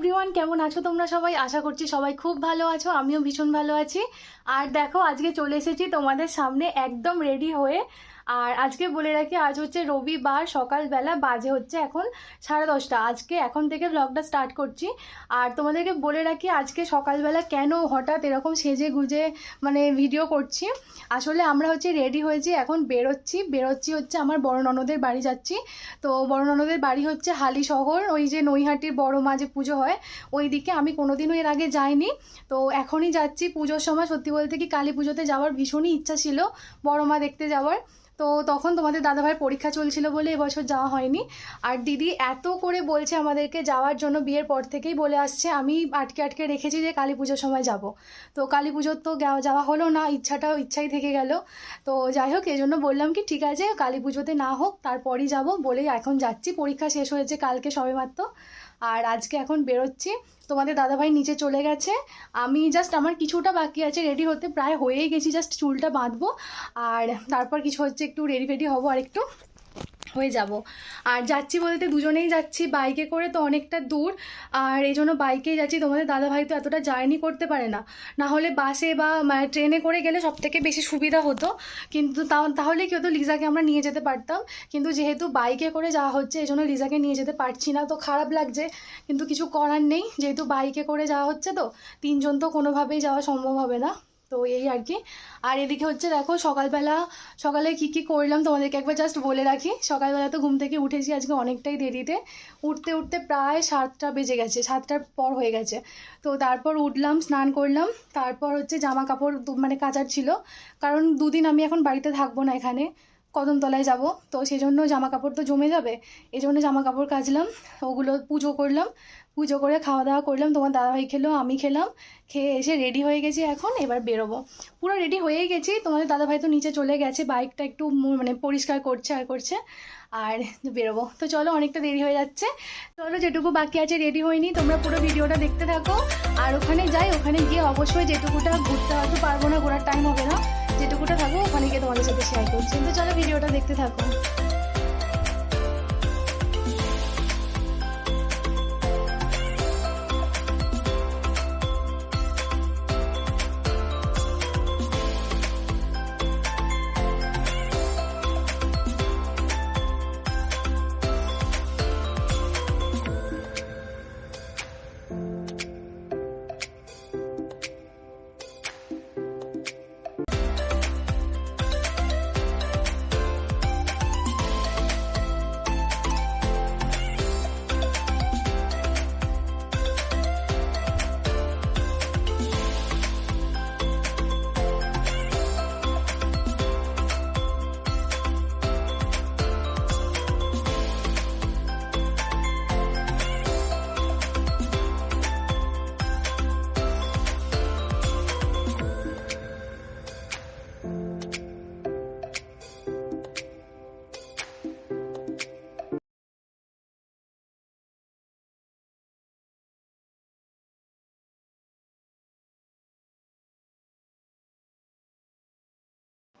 Everyone কেমন আছো তোমরা সবাই? আশা করছি সবাই খুব ভালো আছো, আমিও ভীষণ ভালো আছি। আর দেখো, আজকে চলে এসেছি তোমাদের সামনে একদম রেডি হয়ে আর আজকে বলে রাখি, আজ হচ্ছে রবিবার, সকালবেলা বাজে হচ্ছে এখন সাড়ে দশটা। আজকে এখন থেকে ব্লগটা স্টার্ট করছি। আর তোমাদেরকে বলে রাখি, আজকে সকালবেলা কেন হঠাৎ এরকম সেজে গুজে মানে ভিডিও করছি? আসলে আমরা হচ্ছে রেডি হয়েছি, এখন বেরোচ্ছি। বেরোচ্ছি হচ্ছে আমার বড় ননদের বাড়ি যাচ্ছি। তো বড় ননদের বাড়ি হচ্ছে হালি শহর, ওই যে নৈহাটির বড় মা যে পুজো হয় ওই দিকে আমি কোনোদিনও এর আগে যাইনি। তো এখনই যাচ্ছি পুজোর সময়। সত্যি বলতে কি কালী পুজোতে যাওয়ার ভীষণই ইচ্ছা ছিল বড় মা দেখতে যাওয়ার। তো তখন তোমাদের দাদাভাইয়ের পরীক্ষা চলছিল বলে এবছর যাওয়া হয়নি। আর দিদি এত করে বলছে আমাদেরকে যাওয়ার জন্য বিয়ের পর থেকেই বলে আসছে, আমি আটকে আটকে রেখেছি যে কালী পুজোর সময় যাব। তো কালী পুজোর তো যাওয়া হলো না, ইচ্ছাটাও, ইচ্ছাই থেকে গেল। তো যাই হোক এই জন্য বললাম কি, ঠিক আছে, কালী পুজোতে না হোক, তারপরই যাব বলেই এখন যাচ্ছি। পরীক্ষা শেষ হয়েছে কালকে সবে মাত্র। আর আজকে এখন বেরোচ্ছি। তোমাদের দাদাভাই নিচে চলে গেছে। আমি জাস্ট আমার কিছুটা বাকি আছে রেডি হতে প্রায় হয়েই গেছি জাস্ট চুলটা বাঁধবো। আর তারপর কিছু হচ্ছে একটু রেডি ফেডি হব আর একটু হয়ে যাব। আর যাচ্ছি বলতে দুজনেই যাচ্ছি বাইকে করে তো অনেকটা দূর। আর এই জন্য বাইকেই যাচ্ছি। তোমাদের দাদাভাই তো এতটা জার্নি করতে পারে না। না হলে বাসে বা মানে ট্রেনে করে গেলে সব থেকে বেশি সুবিধা হতো। কিন্তু তাহলে কি হতো, লিজাকে আমরা নিয়ে যেতে পারতাম। কিন্তু যেহেতু বাইকে করে যাওয়া হচ্ছে, এই জন্য লিজাকে নিয়ে যেতে পারছি না। তো খারাপ লাগছে। কিন্তু কিছু করার নেই। যেহেতু বাইকে করে যাওয়া হচ্ছে তো, তিনজন তো কোনোভাবেই যাওয়া সম্ভব হবে না। তো এই আর কি। আর এদিকে হচ্ছে দেখো সকালবেলা, সকালে কি কি করলাম তোমাদেরকে একবার জাস্ট বলে রাখি। সকালবেলা তো ঘুম থেকে উঠেছি আজকে অনেকটাই দেরিতে। উঠতে উঠতে প্রায় সাতটা বেজে গেছে, সাতটার পর হয়ে গেছে। তো তারপর উঠলাম, স্নান করলাম, তারপর হচ্ছে জামা কাপড় মানে কাচার ছিল। কারণ দুদিন আমি এখন বাড়িতে থাকব না এখানে। কদমতলায় যাব। তো সেই জন্য জামা কাপড় তো জমে যাবে। এই জন্য জামা কাপড় কাচলাম, ওগুলো পুজো করলাম। পুজো করে খাওয়া দাওয়া করলাম, তোমার দাদাভাই খেলো, আমি খেলাম। খেয়ে এসে রেডি হয়ে গেছি এখন, এবার বেরোবো। পুরো রেডি হয়েই গেছি, তোমাদের দাদাভাই তো নিচে চলে গেছে বাইকটা একটু মানে পরিষ্কার করছে আর করছে, আর বেরোবো। তো চলো, অনেকটা দেরি হয়ে যাচ্ছে। চলো, যেটুকু বাকি আছে রেডি হয়নি, তোমরা পুরো ভিডিওটা দেখতে থাকো। আর ওখানে যাই, ওখানে গিয়ে অবশ্যই যেটুকুটা ঘুরতে হয়তো পারব না, ঘোরার টাইম হবে না। যেটুকুটা থাকো ওখানে গিয়ে তোমাদের সাথে শেয়ার করছি। তো চলো ভিডিওটা দেখতে থাকো।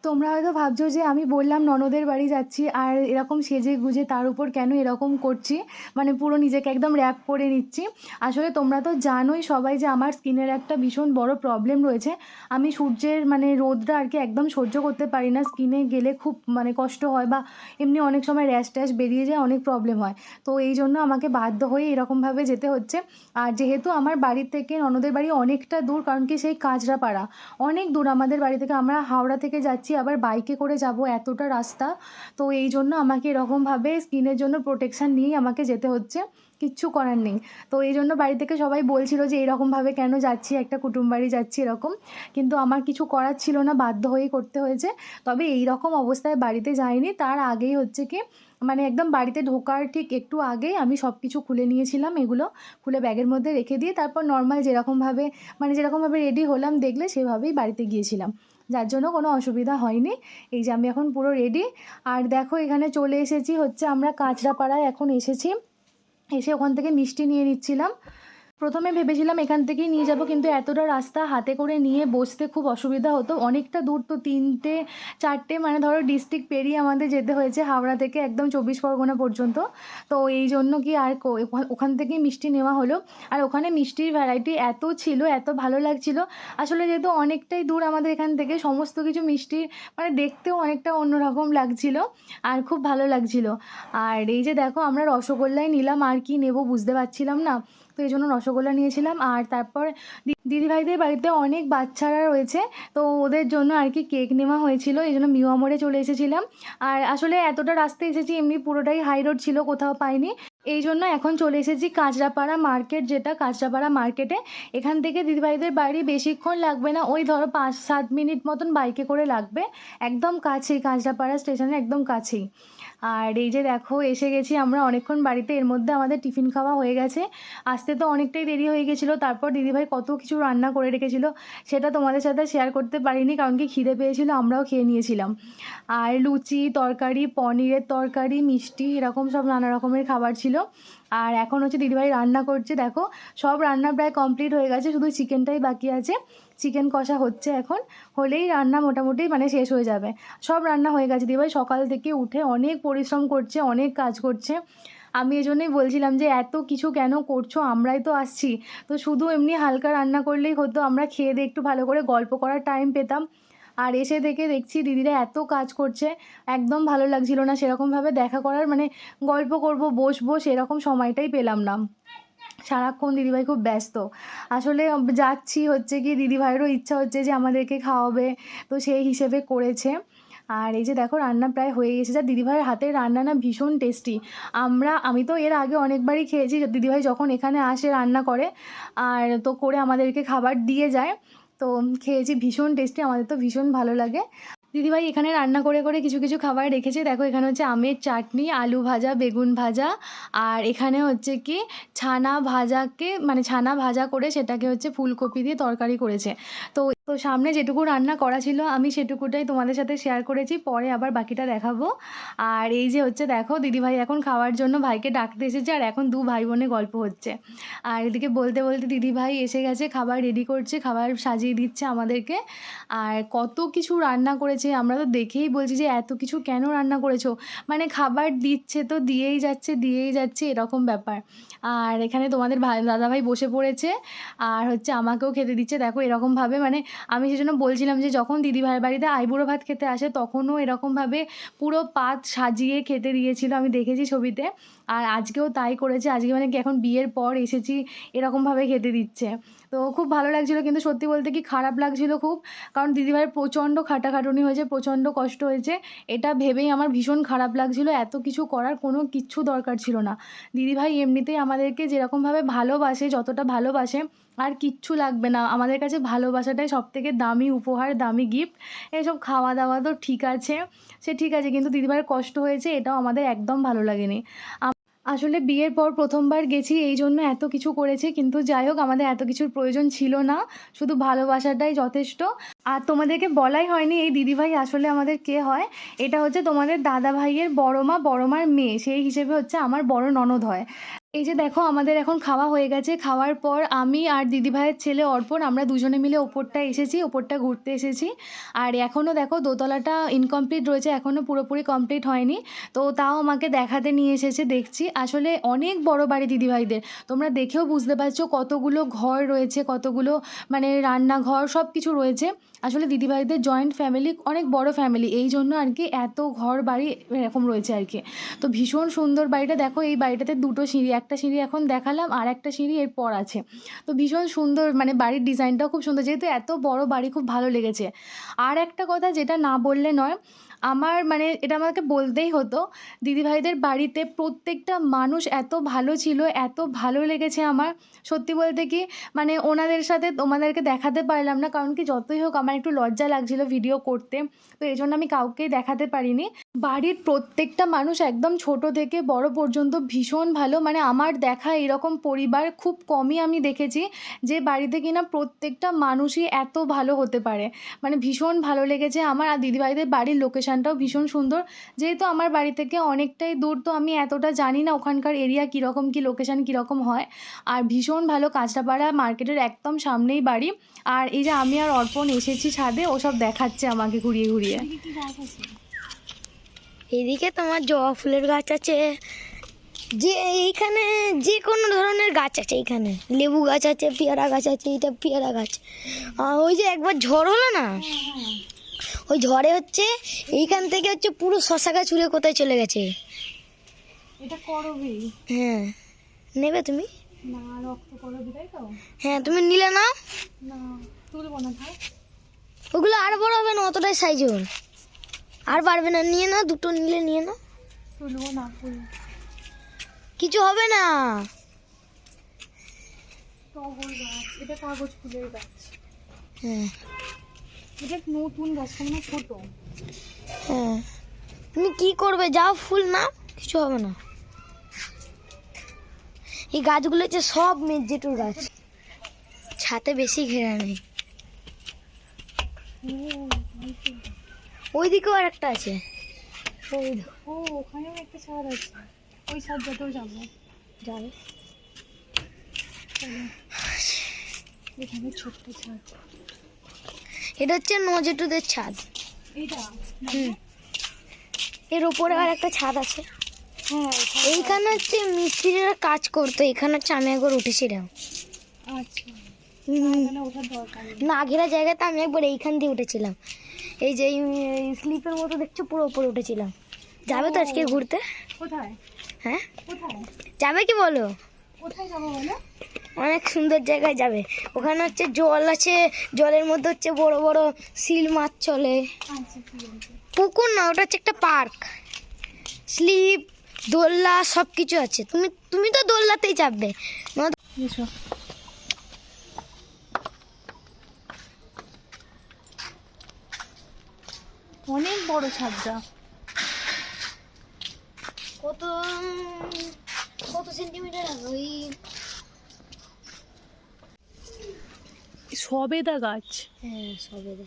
তোমরা হয়তো ভাবছ যে আমি বললাম ননদের বাড়ি যাচ্ছি আর এরকম সেজে গুজে তার উপর কেন এরকম করছি? মানে পুরো নিজেকে একদম র্যাপ করে নিচ্ছি। আসলে তোমরা তো জানোই সবাই যে আমার স্কিনের একটা ভীষণ বড় প্রবলেম রয়েছে। আমি সূর্যের মানে রোদটা আর কি একদম সহ্য করতে পারি না। স্কিনে গেলে খুব মানে কষ্ট হয় বা এমনি অনেক সময় র্যাশ ট্যাশ বেরিয়ে যায়, অনেক প্রবলেম হয়। তো এই জন্য আমাকে বাধ্য হয়ে এরকমভাবে যেতে হচ্ছে। আর যেহেতু আমার বাড়ির থেকে, ননদের বাড়ি অনেকটা দূর, কারণ কি সেই কাঁচরাপাড়া। অনেক দূর আমাদের বাড়ি থেকে, আমরা হাওড়া থেকে যাচ্ছি। আবার বাইকে করে যাব এতটা রাস্তা। তো এই জন্য আমাকে এরকমভাবে স্কিনের জন্য প্রোটেকশান নিয়েই আমাকে যেতে হচ্ছে। কিচ্ছু করার নেই। তো এই জন্য বাড়ি থেকে সবাই বলছিল যে এরকমভাবে কেন যাচ্ছি? একটা কুটুম বাড়ি যাচ্ছি এরকম। কিন্তু আমার কিছু করার ছিল না, বাধ্য হয়েই করতে হয়েছে। তবে এই রকম অবস্থায় বাড়িতে যাইনি। তার আগেই হচ্ছে কি মানে একদম বাড়িতে ঢোকার ঠিক একটু আগেই আমি সব কিছু খুলে নিয়েছিলাম এগুলো। খুলে ব্যাগের মধ্যে রেখে দিয়ে তারপর নর্মাল যেরকমভাবে মানে যেরকমভাবে রেডি হলাম, দেখলে সেভাবেই বাড়িতে গিয়েছিলাম। যার জন্য কোনো অসুবিধা হয়নি। এই যে আমি এখন পুরো রেডি আর দেখো এখানে চলে এসেছি হচ্ছে আমরা কাঁচরাপাড়ায়। এখন এসেছি। এসে ওখান থেকে মিষ্টি নিয়ে নিচ্ছিলাম। প্রথমে ভেবেছিলাম এখান থেকেই নিয়ে যাব, কিন্তু এতটা রাস্তা হাতে করে নিয়ে বসতে খুব অসুবিধা হতো। অনেকটা দূর তো, তিনটে, চারটে মানে ধরো ডিস্ট্রিক্ট পেরিয়ে আমাদের যেতে হয়েছে হাওড়া থেকে একদম চব্বিশ পরগনা পর্যন্ত। তো এই জন্য কি আর ওখান- থেকেই মিষ্টি নেওয়া হলো। আর ওখানে মিষ্টির ভ্যারাইটি এত ছিল, এত ভালো লাগছিল। আসলে যেহেতু অনেকটাই দূর আমাদের এখান থেকে, সমস্ত কিছু মিষ্টি মানে দেখতেও অনেকটা অন্যরকম লাগছিল আর খুব ভালো লাগছিল। আর এই যে দেখো, আমরা রসগোল্লাই নিলাম, আর কি নেব বুঝতে পারছিলাম না। তো এই জন্য রসগোল্লা নিয়েছিলাম। আর তারপর দিদিভাইদের বাড়িতে অনেক বাচ্চারা রয়েছে, তো ওদের জন্য আর কি কেক নেওয়া হয়েছিল। এই জন্য মিওয়ামোড়ে চলে এসেছিলাম। আর আসলে এতটা রাস্তা এসেছি, এমনি পুরোটাই হাই রোড ছিল, কোথাও পাইনি। এই জন্য এখন চলে এসেছি কাঁচরাপাড়া মার্কেট যেটা, কাঁচরাপাড়া মার্কেটে এখান থেকে দিদিভাইদের বাড়ি বেশিক্ষণ লাগবে না, ওই ধরো পাঁচ সাত মিনিট মতন বাইকে করে লাগবে। একদম কাছেই, কাঁচরাপাড়া স্টেশনের একদম কাছেই। আর এই যে দেখো, এসে গেছি আমরা অনেকক্ষণ বাড়িতে। এর মধ্যে আমাদের টিফিন খাওয়া হয়ে গেছে। আসতে তো অনেকটাই দেরি হয়ে গেছিল। তারপর দিদিভাই কত কিছু রান্না করে রেখেছিল, সেটা তোমাদের সাথে শেয়ার করতে পারিনি, কারণ কি খিদে পেয়েছিল, আমরাও খেয়ে নিয়েছিলাম। আর লুচি, তরকারি, পনিরের তরকারি, মিষ্টি, এরকম সব নানা রকমের খাবার ছিল। আর এখন হচ্ছে দিদিভাই রান্না করছে, দেখো সব রান্না প্রায় কমপ্লিট হয়ে গেছে, শুধু চিকেনটাই বাকি আছে। চিকেন কষা হচ্ছে এখন, হলেই রান্না মোটামুটি মানে শেষ হয়ে যাবে। সব রান্না হয়ে গেছে, দিদিভাই সকাল থেকে উঠে অনেক পরিশ্রম করছে, অনেক কাজ করছে। আমি এই জন্যই বলছিলাম যে, এত কিছু কেন করছ? আমরাই তো আসছি। তো শুধু এমনি হালকা রান্না করলেই হতো, আমরা খেয়ে দিয়ে একটু ভালো করে গল্প করার টাইম পেতাম। আর এসে দেখে দেখছি দিদিরা এত কাজ করছে, একদম ভালো লাগছিল না সেরকমভাবে দেখা করার মানে গল্প করব, বসবো সেরকম সময়টাই পেলাম না। সারাক্ষণ দিদিভাই খুব ব্যস্ত। আসলে যাচ্ছি হচ্ছে কি দিদিভাইয়েরও ইচ্ছা হচ্ছে যে আমাদেরকে খাওয়াবে, তো সেই হিসেবে করেছে। আর এই যে দেখো রান্না প্রায় হয়ে গেছে, যা দিদিভাইয়ের হাতের রান্না না ভীষণ টেস্টি। আমরা, আমি তো এর আগে অনেকবারই খেয়েছি, দিদিভাই যখন এখানে আসে রান্না করে, আর তো করে আমাদেরকে খাবার দিয়ে যায় তো খেয়েছি ভীষণ টেস্টি আমাদের তো ভীষণ ভালো লাগে। দিদিভাই এখানে রান্না করে করে কিছু কিছু খাবার রেখেছে। দেখো এখানে হচ্ছে আমের চাটনি, আলু ভাজা, বেগুন ভাজা, আর এখানে হচ্ছে কি ছানা ভাজাকে মানে ছানা ভাজা করে সেটাকে হচ্ছে ফুলকপি দিয়ে তরকারি করেছে। তো তো সামনে যেটুকু রান্না করা ছিল আমি সেটুকুটাই তোমাদের সাথে শেয়ার করেছি, পরে আবার বাকিটা দেখাবো। আর এই যে হচ্ছে দেখো দিদিভাই এখন খাওয়ার জন্য ভাইকে ডাকতে এসেছে, আর এখন দু ভাই বোনে গল্প হচ্ছে। আর এদিকে বলতে বলতে দিদিভাই এসে গেছে, খাবার রেডি করছে, খাবার সাজিয়ে দিচ্ছে আমাদেরকে। আর কত কিছু রান্না করেছে আমরা তো দেখেই বলছি যে এত কিছু কেন রান্না করেছ? মানে খাবার দিচ্ছে তো দিয়েই যাচ্ছে দিয়েই যাচ্ছে, এরকম ব্যাপার। আর এখানে তোমাদের ভাই দাদাভাই বসে পড়েছে। আর হচ্ছে আমাকেও খেতে দিচ্ছে। দেখো এরকমভাবে মানে আমি সেজন্য বলছিলাম যে যখন দিদিভাইয়ের বাড়িতে আইবুড়ো ভাত খেতে আসে তখনও এরকমভাবে পুরো পাত সাজিয়ে খেতে দিয়েছিল আমি দেখেছি ছবিতে। আর আজকেও তাই করেছে। আজকে মানে কি এখন বিয়ের পর এসেছি এরকমভাবে খেতে দিচ্ছে। তো খুব ভালো লাগছিল কিন্তু সত্যি বলতে কি খারাপ লাগছিল খুব। কারণ দিদিভাইয়ের প্রচণ্ড খাটাখাটুনি হয়েছে, প্রচণ্ড কষ্ট হয়েছে। এটা ভেবেই আমার ভীষণ খারাপ লাগছিল, এত কিছু করার কোনো কিচ্ছু দরকার ছিল না। দিদিভাই এমনিতেই আমাদেরকে যেরকমভাবে ভালোবাসে, যতটা ভালোবাসে, আর কিচ্ছু লাগবে না। আমাদের কাছে ভালোবাসাটাই সব থেকে দামি উপহার, দামি গিফট এসব খাওয়া দাওয়া তো ঠিক আছে, সে ঠিক আছে, কিন্তু দিদিভাইয়ের কষ্ট হয়েছে, এটাও আমাদের একদম ভালো লাগেনি। আসলে বিয়ের পর প্রথমবার গেছি, এই জন্য এত কিছু করেছি, কিন্তু যাই হোক, আমাদের এত কিছুর প্রয়োজন ছিল না। শুধু ভালোবাসাটাই যথেষ্ট। আর তোমাদেরকে বলাই হয়নি এই দিদিভাই আসলে আমাদের কে হয়? এটা হচ্ছে তোমাদের দাদা ভাইয়ের বড় মা বড় মার মেয়ে। সেই হিসেবে হচ্ছে আমার বড় ননদ হয়। এই যে দেখো, আমাদের এখন খাওয়া হয়ে গেছে। খাওয়ার পর আমি আর দিদিভাইয়ের ছেলে অর্পণ, আমরা দুজনে মিলে ওপরটা এসেছি, ওপরটা ঘুরতে এসেছি। আর এখনও দেখো, দোতলাটা ইনকমপ্লিট রয়েছে, এখনও পুরোপুরি কমপ্লিট হয়নি। তো তাও আমাকে দেখাতে নিয়ে এসেছে, দেখছি। আসলে অনেক বড় বাড়ি দিদিভাইদের। তোমরা দেখেও বুঝতে পারছ কতগুলো ঘর রয়েছে, কতগুলো মানে রান্নাঘর সব কিছু রয়েছে। আসলে দিদিভাইদের জয়েন্ট ফ্যামিলি অনেক বড় ফ্যামিলি এই জন্য আর কি এত ঘর বাড়ি এরকম রয়েছে আর কি। তো ভীষণ সুন্দর বাড়িটা, দেখো এই বাড়িটাতে দুটো সিঁড়ি, একটা সিঁড়ি এখন দেখালাম আর একটা সিঁড়ি এরপর আছে। তো ভীষণ সুন্দর মানে বাড়ির ডিজাইনটাও খুব সুন্দর, যেহেতু এত বড় বাড়ি খুব ভালো লেগেছে। আর একটা কথা যেটা না বললে নয় আমার মানে এটা আমাকে বলতেই হতো, দিদিভাইদের বাড়িতে প্রত্যেকটা মানুষ এত ভালো ছিল, এত ভালো লেগেছে আমার। সত্যি বলতে কি মানে ওনাদের সাথে তোমাদেরকে দেখাতে পারলাম না। কারণ কি, যতই হোক আমার একটু লজ্জা লাগছিল ভিডিও করতে। তো এই জন্য আমি কাউকেই দেখাতে পারিনি। বাড়ির প্রত্যেকটা মানুষ একদম ছোট থেকে বড় পর্যন্ত ভীষণ ভালো। মানে আমার দেখা এরকম পরিবার খুব কমই আমি দেখেছি, যে বাড়িতে কিনা প্রত্যেকটা মানুষই এত ভালো হতে পারে। মানে ভীষণ ভালো লেগেছে আমার। আর দিদিভাইদের বাড়ির লোকেশন লোকেশানটাও ভীষণ সুন্দর। যেহেতু আমার বাড়ি থেকে অনেকটাই দূর, তো আমি এতটা জানি না ওখানকার এরিয়া কীরকম, কী লোকেশান কীরকম হয়। আর ভীষণ ভালো কাঁচরাপাড়া মার্কেটের একদম সামনেই বাড়ি। আর এই যে আমি আর অর্পণ এসেছি ছাদে ওসব দেখাচ্ছে আমাকে ঘুরিয়ে ঘুরিয়ে। এদিকে তোমার জবা ফুলের গাছ আছে। যে এইখানে যে কোনো ধরনের গাছ আছে এইখানে। লেবু গাছ আছে, পেয়ারা গাছ আছে, এটা পেয়ারা গাছ। আর ওই যে একবার ঝড় হলো না? ওই ঝড়ে হচ্ছে এইখান থেকে হচ্ছে পুরো শশা গাছ উড়ে কোথায় চলে গেছে। এটা করবি? হ্যাঁ। নেবে তুমি? না রক্ত করবি তাই তো? হ্যাঁ তুমি নিলে না? না তুলবো না থাক। ওগুলো আর বড় হবে না অতটাই সাইজ ওর আর পারবে না নিয়ে নাও দুটো নিলে নিয়ে নাও। তুলবো না কিছু হবে না। টগর গাছ এটা কাগজ ফুলের গাছ। হ্যাঁ। এটা নতুন গাছ মানে ছোট। হ্যাঁ। তুমি কি করবে? যাও ফুল না কিছু হবে না। এই গাছগুলো হচ্ছে সব মেজেটুর গাছ। ছাতে বেশি ঘেরা নেই। ওই দিকেও আর একটা আছে। ও ওখানেও একটা ছাদ আছে। ওই ছাদটাতেও যাব। যাবে এখানে ছোট্ট ছাদ এটা হচ্ছে নজেটুদের ছাদ। এর ওপরে আর একটা ছাদ আছে। হ্যাঁ এইখানে হচ্ছে মিস্ত্রিরা কাজ করতো এখানে হচ্ছে আমি একবার উঠেছিলাম। আচ্ছা। না ঘেরা জায়গাতে আমি একবার এইখান দিয়ে উঠেছিলাম। এই যে স্লিপের মতো দেখছ পুরো উপরে উঠেছিলাম। যাবে তো আজকে ঘুরতে? কোথায়? হ্যাঁ? যাবে কি বলো? কোথায় যাব বলো? অনেক সুন্দর জায়গায় যাবে। ওখানে হচ্ছে জল আছে জলের মধ্যে হচ্ছে বড় বড় সিল মাছ চলে। আচ্ছা পুকুর না ওটা হচ্ছে একটা পার্ক। স্লিপ দোলনা সব কিছু আছে। তুমি তুমি তো দোলনাতেই চাপবে অনেক বড় ছাদটা। কত কত সেন্টিমিটার ওই সবেদা গাছ। হ্যাঁ সবেদা।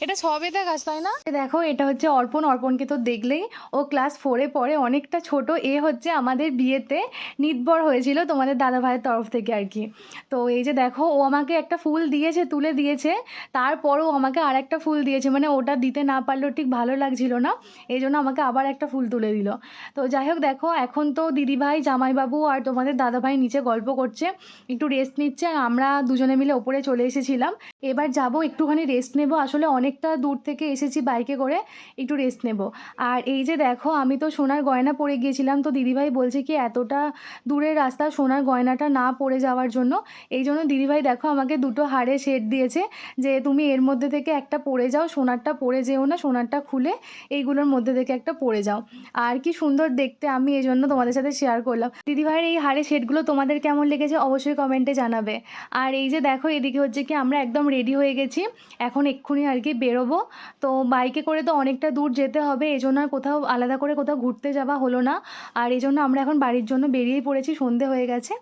এটা সবেদা গাছ তাই না? দেখো, এটা হচ্ছে অর্পণ। অর্পণকে তো দেখলেই ও ক্লাস ফোরে পরে অনেকটা ছোট। এ হচ্ছে আমাদের বিয়েতে নির্ভর হয়েছিল তোমাদের দাদা ভাইয়ের তরফ থেকে আর কি। তো এই যে দেখো, ও আমাকে একটা ফুল দিয়েছে, তুলে দিয়েছে। তারপরও আমাকে আর একটা ফুল দিয়েছে। মানে ওটা দিতে না পারলেও ঠিক ভালো লাগছিল না। এই জন্য আমাকে আবার একটা ফুল তুলে দিল। তো যাই হোক, দেখো, এখন তো দিদিভাই, জামাইবাবু আর তোমাদের দাদাভাই নিচে গল্প করছে। একটু রেস্ট নিচ্ছে। আর আমরা দুজনে মিলে ওপরে চলে এসেছিলাম। এবার যাব, একটুখানি রেস্ট নেব। আসলে অনেকটা দূর থেকে এসেছি বাইকে করে, একটু রেস্ট নেব। আর এই যে দেখো, আমি তো সোনার গয়না পরে গিয়েছিলাম, তো দিদিভাই বলছে কি এতটা দূরের রাস্তা সোনার গয়নাটা না পরে যাওয়ার জন্য। এই জন্য দিদিভাই দেখো আমাকে দুটো হাড়ে সেট দিয়েছে, যে তুমি এর মধ্যে থেকে একটা পরে যাও, সোনারটা পরে যেও না, সোনারটা খুলে এইগুলোর মধ্যে থেকে একটা পরে যাও। আর কি সুন্দর দেখতে, আমি এই জন্য তোমাদের সাথে শেয়ার করলাম। দিদিভাইয়ের এই হাড়ে সেটগুলো তোমাদের কেমন লেগেছে অবশ্যই কমেন্টে জানাবে। আর এই যে দেখো, এদিকে হচ্ছে কি আমরা একদম রেডি হয়ে গেছি। এখন এক্ষুনি আর কি বেরোবো। তো বাইকে করে তো অনেকটা দূর যেতে হবে এই জন্য আর কোথাও আলাদা করে কোথাও ঘুরতে যাওয়া হলো না। আর এই জন্য আমরা এখন বাড়ির জন্য বেরিয়েই পড়েছি, সন্ধে হয়ে গেছে।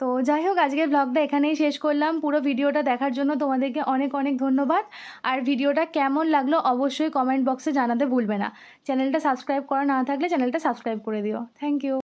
তো যাই হোক, আজকের ব্লগটা এখানেই শেষ করলাম। পুরো ভিডিওটা দেখার জন্য তোমাদেরকে অনেক অনেক ধন্যবাদ। আর ভিডিওটা কেমন লাগল অবশ্যই কমেন্ট বক্সে জানাতে ভুলবে না। চ্যানেলটা সাবস্ক্রাইব করা না থাকলে চ্যানেলটা সাবস্ক্রাইব করে দিও। Thank you